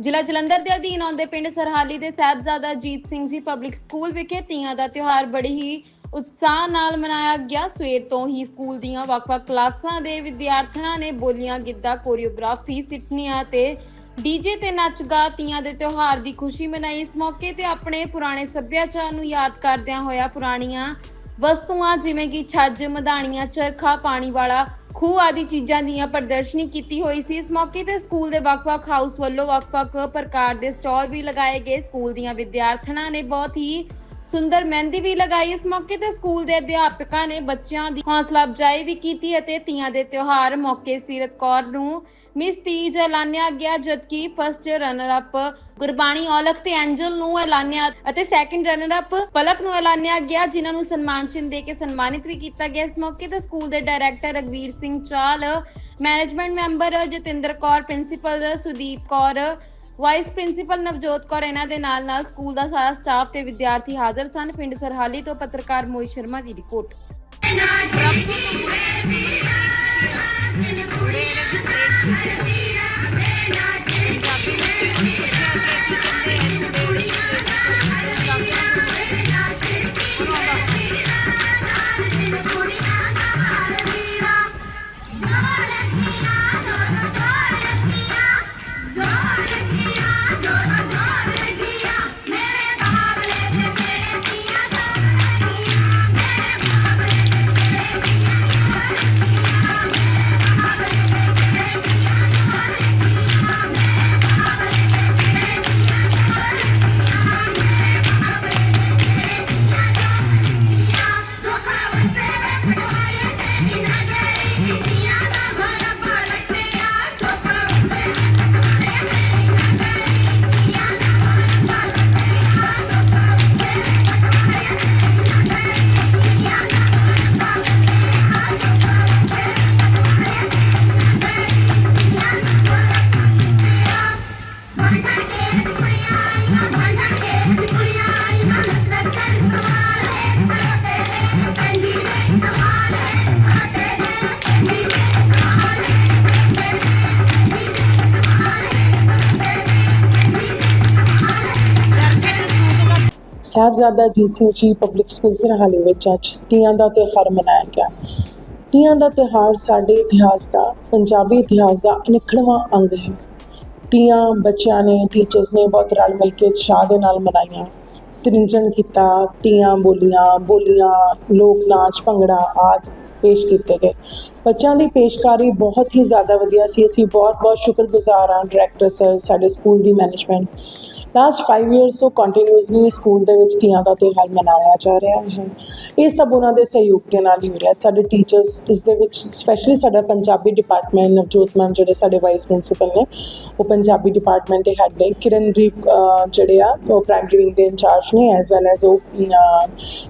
ਜ਼ਿਲ੍ਹਾ ਜਲੰਧਰ ਦੇ ਅਧੀਨ ਆਉਂਦੇ ਪਿੰਡ ਸਰਹਾਲੀ ਦੇ ਸਾਹਿਬਜ਼ਾਦਾ ਅਜੀਤ ਸਿੰਘ ਜੀ ਪਬਲਿਕ ਸਕੂਲ ਵਿਖੇ ਤੀਆਂ ਦਾ ਤਿਉਹਾਰ ਬੜੀ ਹੀ ਉਤਸ਼ਾਹ ਨਾਲ ਮਨਾਇਆ ਗਿਆ। ਸਵੇਰ ਤੋਂ ਹੀ ਸਕੂਲ ਦੀਆਂ ਵੱਖ-ਵੱਖ ਕਲਾਸਾਂ ਦੇ ਵਿਦਿਆਰਥਣਾਂ ਨੇ ਬੋਲੀਆਂ, ਗਿੱਧਾ ਕੋਰੀਓਗ੍ਰਾਫੀ ਸਿੱਠਣੀਆਂ ਤੇ ਡੀਜੇ ਤੇ ਨੱਚ ਗਾ ਤੀਆਂ ਦੇ ਤਿਉਹਾਰ ਦੀ ਖੁਸ਼ੀ ਮਨਾਈ। ਇਸ ਮੌਕੇ ਤੇ ਆਪਣੇ ਪੁਰਾਣੇ ਸੱਭਿਆਚਾਰ ਨੂੰ ਯਾਦ ਕਰਦਿਆਂ ਹੋਇਆ ਪੁਰਾਣੀਆਂ ਵਸਤੂਆਂ ਜਿਵੇਂ ਕਿ ਛੱਜ, ਮਧਾਣੀਆਂ, ਚਰਖਾ, ਪਾਣੀ ਵਾਲਾ ਖੂਹ ਆਦਿ ਚੀਜ਼ਾਂ ਦੀਆਂ ਪ੍ਰਦਰਸ਼ਨੀ ਕੀਤੀ ਹੋਈ ਸੀ। ਇਸ ਮੌਕੇ ਤੇ ਸਕੂਲ ਦੇ ਵੱਖ-ਵੱਖ ਹਾਊਸ ਵੱਲੋਂ ਵੱਖ-ਵੱਖ ਪ੍ਰਕਾਰ ਦੇ ਸਟਾਲ ਵੀ ਲਗਾਏ ਗਏ। ਸਕੂਲ ਦੀਆਂ ਵਿਦਿਆਰਥਣਾਂ ਨੇ ਬਹੁਤ ਹੀ ਸੁੰਦਰ ਮਹਿੰਦੀ ਵੀ ਲਗਾਈ। ਇਸ ਮੌਕੇ ਤੇ ਸਕੂਲ ਦੇ ਅਧਿਆਪਕਾਂ ਨੇ ਬੱਚਿਆਂ ਦੀ ਹੌਸਲਾ ਅਫਜ਼ਾਈ ਵੀ ਕੀਤੀ ਅਤੇ ਤੀਆਂ ਦੇ ਤਿਉਹਾਰ ਮੌਕੇ ਸੀਰਤ ਕੌਰ ਨੂੰ ਮਿਸ ਤੀਜ ਐਲਾਨਿਆ ਗਿਆ, ਜਦਕਿ first runner up Gurbani Aulakh ਤੇ ਐਂਜਲ ਨੂੰ ਐਲਾਨਿਆ ਅਤੇ ਸੈਕੰਡ ਰਨਰ ਅਪ ਪਲਕ ਨੂੰ ਐਲਾਨਿਆ ਗਿਆ, ਜਿਨ੍ਹਾਂ ਨੂੰ ਸਨਮਾਨ ਚਿੰਨ੍ਹ ਦੇ ਕੇ ਸਨਮਾਨਿਤ ਵੀ ਕੀਤਾ ਗਿਆ। ਇਸ ਮੌਕੇ ਤੇ ਸਕੂਲ ਦੇ ਡਾਇਰੈਕਟਰ ਰਗਵੀਰ ਸਿੰਘ ਚਾਲ management member Jatinder Kaur principal Sudeep Kaur vice principal Navjot Kaur ਇਹਨਾਂ ਦੇ ਨਾਲ ਨਾਲ ਸਕੂਲ ਦਾ ਸਾਰਾ ਸਟਾਫ ਤੇ ਵਿਦਿਆਰਥੀ ਹਾਜ਼ਰ ਸਨ ਪਿੰਡ ਸਰਹਾਲੀ ਤੋਂ ਪੱਤਰਕਾਰ ਮੋਹਿਤ ਸ਼ਰਮਾ ਦੀ report Sahibzada Ajit Singh ji public school Sarhali ਵਿੱਚ ਅੱਜ ਤੀਆਂ ਦਾ ਤਿਉਹਾਰ ਮਨਾਇਆ ਗਿਆ। ਤੀਆਂ ਦਾ ਤਿਉਹਾਰ ਸਾਡੇ ਇਤਿਹਾਸ ਦਾ, ਪੰਜਾਬੀ ਇਤਿਹਾਸ ਦਾ ਅਨਿੱਖੜਵਾਂ ਅੰਗ ਹੈ। ਤੀਆਂ ਬੱਚਿਆਂ ਨੇ ਟੀਚਰਸ ਨੇ ਬਹੁਤ ਰਲ ਮਿਲ ਕੇ ਉਤਸ਼ਾਹ ਦੇ ਨਾਲ ਮਨਾਈਆਂ। ਤ੍ਰਿੰਜਣ ਕੀਤਾ, ਤੀਆਂ ਬੋਲੀਆਂ ਬੋਲੀਆਂ, ਲੋਕ ਨਾਚ, ਭੰਗੜਾ ਆਦਿ ਪੇਸ਼ ਕੀਤੇ ਗਏ। ਬੱਚਿਆਂ ਦੀ ਪੇਸ਼ਕਾਰੀ ਬਹੁਤ ਹੀ ਜ਼ਿਆਦਾ ਵਧੀਆ ਸੀ। ਅਸੀਂ ਬਹੁਤ ਬਹੁਤ ਸ਼ੁਕਰਗੁਜ਼ਾਰ ਹਾਂ ਡਾਇਰੈਕਟਰ ਸਰ ਸਾਡੇ ਸਕੂਲ ਦੀ ਮੈਨੇਜਮੈਂਟ ਲਾਸਟ 5 ਇਅਰਸ ਤੋਂ ਕੰਟੀਨਿਊਸਲੀ ਸਕੂਲ ਦੇ ਵਿੱਚ ਤੀਆਂ ਦਾ ਤਿਉਹਾਰ ਮਨਾਇਆ ਜਾ ਰਿਹਾ ਹੈ। ਇਹ ਸਭ ਉਹਨਾਂ ਦੇ ਸਹਿਯੋਗ ਦੇ ਨਾਲ ਹੀ ਹੋ ਰਿਹਾ। ਸਾਡੇ ਟੀਚਰਸ ਇਸ ਦੇ ਵਿੱਚ ਸਪੈਸ਼ਲੀ ਸਾਡਾ ਪੰਜਾਬੀ ਡਿਪਾਰਟਮੈਂਟ ਨਵਜੋਤ ਮੈਮ ਜਿਹੜੇ ਸਾਡੇ ਵਾਈਸ ਪ੍ਰਿੰਸੀਪਲ ਨੇ, ਉਹ ਪੰਜਾਬੀ ਡਿਪਾਰਟਮੈਂਟ ਦੇ ਹੈੱਡ ਨੇ। ਕਿਰਨਦੀਪ ਜਿਹੜੇ ਆ, ਉਹ ਪ੍ਰਾਇਮਰੀ ਵਿੰਗ ਦੇ ਇੰਚਾਰਜ ਨੇ ਐਸ ਵੈਲ ਐਸ ਉਹ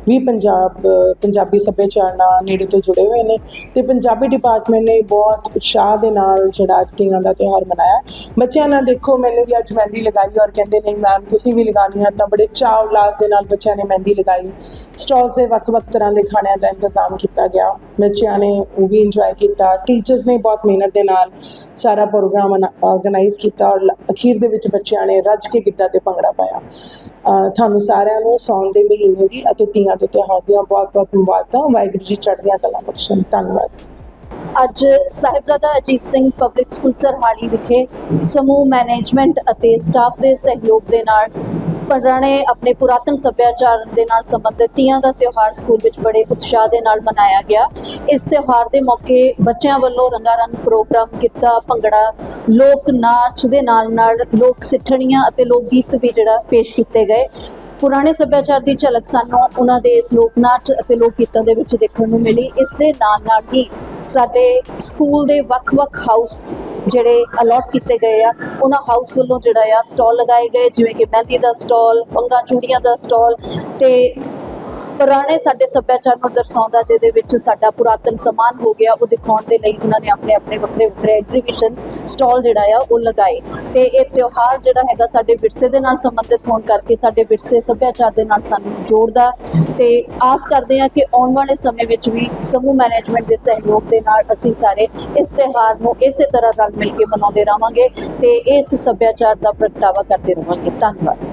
ਵੀ ਪੰਜਾਬ, ਪੰਜਾਬੀ ਸੱਭਿਆਚਾਰ ਨਾਲ ਨੇੜੇ ਤੋਂ ਜੁੜੇ ਹੋਏ ਨੇ। ਤੇ ਪੰਜਾਬੀ ਡਿਪਾਰਟਮੈਂਟ ਨੇ ਬਹੁਤ ਉਤਸ਼ਾਹ ਦੇ ਨਾਲ ਜਿਹੜਾ ਅੱਜ ਤੀਆਂ ਦਾ ਤਿਉਹਾਰ ਮਨਾਇਆ। ਬੱਚਿਆਂ ਨਾਲ ਦੇਖੋ, ਮੈਨੂੰ ਵੀ ਅੱਜ ਮਹਿੰਦੀ ਲਗਾਈ ਔਰ ਕਹਿੰਦੇ ਨੇ ਨਹੀਂ ਮੈਮ ਤੁਸੀਂ ਵੀ ਲਗਾਉਣੀ ਹੈ ਤਾਂ ਬੜੇ ਚਾਅ ਉਲਾਸ ਦੇ ਨਾਲ ਬੱਚਿਆਂ ਨੇ ਮਹਿੰਦੀ ਲਗਾਈ। ਸਟਾਲਸ ਦੇ ਵੱਖ-ਵੱਖ ਤਰ੍ਹਾਂ ਦੇ ਖਾਣਿਆਂ ਦਾ ਇੰਤਜ਼ਾਮ ਕੀਤਾ ਗਿਆ। ਬੱਚਿਆਂ ਨੇ ਉਹ ਵੀ ਇੰਜੋਏ ਕੀਤਾ। ਟੀਚਰਸ ਨੇ ਬਹੁਤ ਮਿਹਨਤ ਦੇ ਨਾਲ ਸਾਰਾ ਪ੍ਰੋਗਰਾਮ ਆਰਗੇਨਾਈਜ਼ ਕੀਤਾ ਔਰ ਅਖੀਰ ਦੇ ਵਿੱਚ ਬੱਚਿਆਂ ਨੇ ਰੱਜ ਕੇ ਗਿੱਧਾ ਤੇ ਭੰਗੜਾ ਪਾਇਆ। ਅਹ ਤੁਹਾਨੂੰ ਸਾਰਿਆਂ ਨੂੰ ਸੌਣ ਦੇ ਮਹੀਨੇ ਦੀ ਅਤੇ ਤੀਆਂ ਦੇ ਤਿਉਹਾਰ ਦੀਆਂ ਬਹੁਤ-ਬਹੁਤ ਮੁਬਾਰਕਾਂ। ਵਾਹਿਗੁਰੂ ਜੀ ਚੜ੍ਹਦੀਆਂ ਕਲਾ ਬਖਸ਼ਣ। ਧੰਨਵਾਦ। ਅੱਜ ਸਾਹਿਬਜ਼ਾਦਾ ਅਜੀਤ ਸਿੰਘ ਪਬਲਿਕ ਸਕੂਲ ਸਰਹਾਲੀ ਵਿਖੇ ਸਮੂਹ ਮੈਨੇਜਮੈਂਟ ਅਤੇ ਸਟਾਫ ਦੇ ਸਹਿਯੋਗ ਦੇ ਨਾਲ ਪੁਰਾਣੇ ਆਪਣੇ ਪੁਰਾਤਨ ਸੱਭਿਆਚਾਰ ਦੇ ਨਾਲ ਸੰਬੰਧਿਤ ਤੀਆਂ ਦਾ ਤਿਉਹਾਰ ਸਕੂਲ ਵਿੱਚ ਬੜੇ ਉਤਸ਼ਾਹ ਦੇ ਨਾਲ ਮਨਾਇਆ ਗਿਆ। ਇਸ ਤਿਉਹਾਰ ਦੇ ਮੌਕੇ ਬੱਚਿਆਂ ਵੱਲੋਂ ਰੰਗਾਰੰਗ ਪ੍ਰੋਗਰਾਮ ਕੀਤਾ, ਭੰਗੜਾ, ਲੋਕ ਨਾਚ ਦੇ ਨਾਲ ਨਾਲ ਲੋਕ ਸਿੱਠਣੀਆਂ ਅਤੇ ਲੋਕ ਗੀਤ ਵੀ ਜਿਹੜਾ ਪੇਸ਼ ਕੀਤੇ ਗਏ। ਪੁਰਾਣੇ ਸੱਭਿਆਚਾਰ ਦੀ ਝਲਕ ਸਾਨੂੰ ਉਹਨਾਂ ਦੇ ਇਸ ਲੋਕ ਨਾਚ ਅਤੇ ਲੋਕ ਗੀਤਾਂ ਦੇ ਵਿੱਚ ਦੇਖਣ ਨੂੰ ਮਿਲੀ। ਇਸ ਦੇ ਨਾਲ ਨਾਲ ਹੀ ਸਾਡੇ ਸਕੂਲ ਦੇ ਵੱਖ-ਵੱਖ ਹਾਊਸ ਜਿਹੜੇ ਅਲੋਟ ਕੀਤੇ ਗਏ ਆ, ਉਹਨਾਂ ਹਾਊਸ ਵੱਲੋਂ ਜਿਹੜਾ ਆ ਸਟਾਲ ਲਗਾਏ ਗਏ, ਜਿਵੇਂ ਕਿ ਮਹਿੰਦੀ ਦਾ ਸਟਾਲ ਪੰਗਾ ਚੂੜੀਆਂ ਦਾ ਸਟਾਲ ਤੇ ਪੁਰਾਣੇ ਸਾਡੇ ਸੱਭਿਆਚਾਰ ਨੂੰ ਦਰਸਾਉਂਦਾ, ਜਿਹਦੇ ਵਿੱਚ ਸਾਡਾ ਪੁਰਾਤਨ ਸਮਾਨ ਹੋ ਗਿਆ, ਉਹ ਦਿਖਾਉਣ ਦੇ ਲਈ ਉਹਨਾਂ ਨੇ ਆਪਣੇ ਆਪਣੇ ਵੱਖਰੇ ਵੱਖਰੇ ਐਗਜ਼ੀਬਿਸ਼ਨ ਸਟਾਲ ਜਿਹੜਾ ਆ, ਉਹ ਲਗਾਏ। ਤੇ ਇਹ ਤਿਉਹਾਰ ਜਿਹੜਾ ਹੈਗਾ ਸਾਡੇ ਵਿਰਸੇ ਦੇ ਨਾਲ ਸੰਬੰਧਿਤ ਹੋਣ ਕਰਕੇ ਸਾਡੇ ਵਿਰਸੇ ਸੱਭਿਆਚਾਰ ਦੇ ਨਾਲ ਸਾਨੂੰ ਜੋੜਦਾ। ਤੇ ਆਸ ਕਰਦੇ ਹਾਂ ਕਿ ਆਉਣ ਵਾਲੇ ਸਮੇਂ ਵਿੱਚ ਵੀ ਸਮੂਹ ਮੈਨੇਜਮੈਂਟ ਦੇ ਸਹਿਯੋਗ ਦੇ ਨਾਲ ਅਸੀਂ ਸਾਰੇ ਇਸ ਤਿਉਹਾਰ ਨੂੰ ਇਸੇ ਤਰ੍ਹਾਂ ਰਲ ਮਿਲ ਕੇ ਮਨਾਉਂਦੇ ਰਹਾਂਗੇ ਤੇ ਇਸ ਸੱਭਿਆਚਾਰ ਦਾ ਪ੍ਰਗਟਾਵਾ ਕਰਦੇ ਰਹਾਂਗੇ। ਧੰਨਵਾਦ।